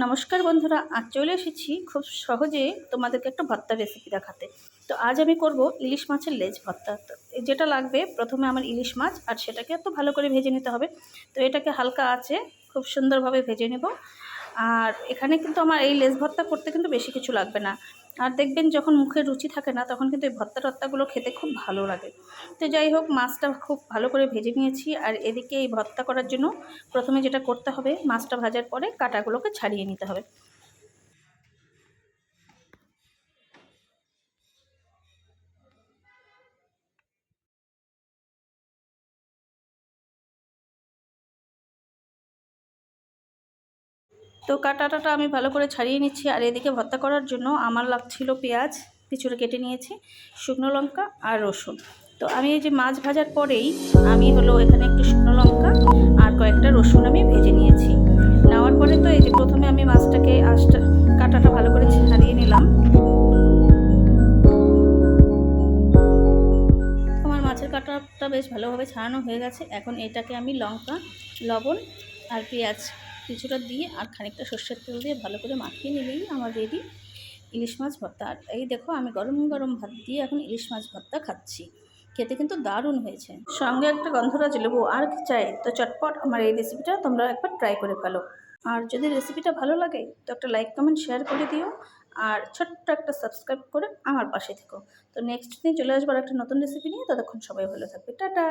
নমস্কার বন্ধুরা, আজ চলে এসেছি খুব সহজে তোমাদেরকে একটা ভর্তার রেসিপি দেখাতে। তো আজ আমি করব ইলিশ মাছের লেজ ভর্তা। যেটা লাগবে, প্রথমে আমার ইলিশ মাছ আর সেটাকে এত ভালো করে ভেজে নিতে হবে। তো এটাকে হালকা আছে, খুব সুন্দরভাবে ভেজে নেব। আর এখানে কিন্তু আমার এই লেজ ভর্তা করতে কিন্তু বেশি কিছু লাগবে না। আর দেখবেন যখন মুখে রুচি থাকে না, তখন কিন্তু এই ভত্তা টত্তাগুলো খেতে খুব ভালো লাগে। তো যাই হোক, মাছটা খুব ভালো করে ভেজে নিয়েছি। আর এদিকে এই ভত্তা করার জন্য প্রথমে যেটা করতে হবে, মাছটা ভাজার পরে কাটাগুলোকে ছাড়িয়ে নিতে হবে। তো কাটাটাটা আমি ভালো করে ছাড়িয়ে নিচ্ছি আর এদিকে ভর্তা করার জন্য আমার লাগছিল পেঁয়াজ কিছুটা কেটে নিয়েছি, শুকনো লঙ্কা আর রসুন। তো আমি এই যে মাছ ভাজার পরেই আমি হলো এখানে একটু শুকনো লঙ্কা আর কয়েকটা রসুন আমি ভেজে নিয়েছি। নেওয়ার পরে তো এই যে প্রথমে আমি মাছটাকে আঁশটা কাটাটা ভালো করে ছাড়িয়ে নিলাম। আমার মাছের কাটাটা বেশ ভালোভাবে ছাড়ানো হয়ে গেছে। এখন এটাকে আমি লঙ্কা, লবণ আর পেঁয়াজ কিছুটা দিয়ে আর খানিকটা সর্ষের তেল দিয়ে ভালো করে মাখিয়ে নিলেই আমার রেডি ইলিশ মাছ ভর্তা। আর এই দেখো আমি গরম গরম ভাত দিয়ে এখন ইলিশ মাছ ভর্তা খাচ্ছি। খেতে কিন্তু দারুণ হয়েছে। সঙ্গে একটা গন্ধরাজ লেবু আর কি চাই। তো চটপট আমার এই রেসিপিটা তোমরা একবার ট্রাই করে ফেলো। আর যদি রেসিপিটা ভালো লাগে, তো একটা লাইক কমেন্ট শেয়ার করে দিও। আর ছোট্ট একটা সাবস্ক্রাইব করে আমার পাশে থেকো। তো নেক্সট দিন চলে আসবার একটা নতুন রেসিপি নিয়ে। ততক্ষণ সবাই ভালো থাকবে। টাটা!